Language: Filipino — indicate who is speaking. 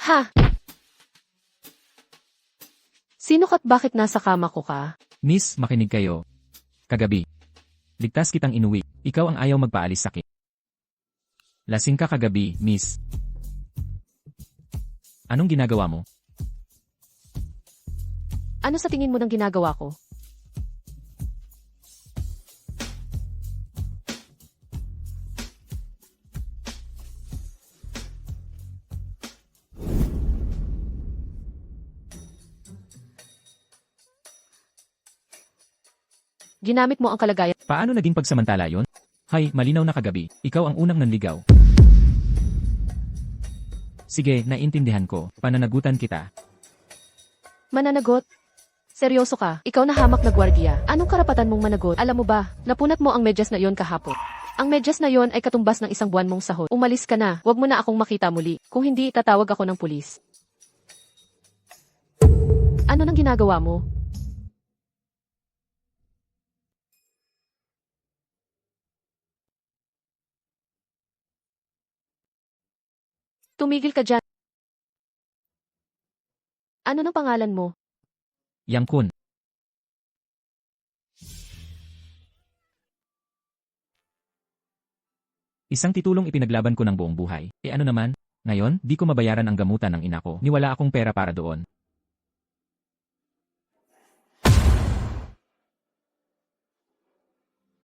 Speaker 1: Ha? Sino ka't bakit nasa kama ko ka?
Speaker 2: Miss, makinig kayo. Kagabi. Ligtas kitang inuwi. Ikaw ang ayaw magpaalis sakit. Lasing ka kagabi, miss. Anong ginagawa mo?
Speaker 1: Ano sa tingin mo ng ginagawa ko? Ginamit mo ang kalagayan.
Speaker 2: Paano naging pagsamantala yon? Hay, malinaw na kagabi. Ikaw ang unang nanligaw. Sige, naintindihan ko. Pananagutan kita.
Speaker 1: Mananagot. Seryoso ka, ikaw na hamak na gwardiya. Anong karapatan mong managot? Alam mo ba, napunat mo ang medyas na yon kahapon. Ang medyas na yon ay katumbas ng isang buwan mong sahod. Umalis ka na, wag mo na akong makita muli. Kung hindi, itatawag ako ng pulis. Ano nang ginagawa mo? Tumigil ka dyan. Ano nang pangalan mo?
Speaker 2: Yang Kun. Isang titulong ipinaglaban ko ng buong buhay. E ano naman? Ngayon, di ko mabayaran ang gamutan ng ina ko. Niwala akong pera para doon.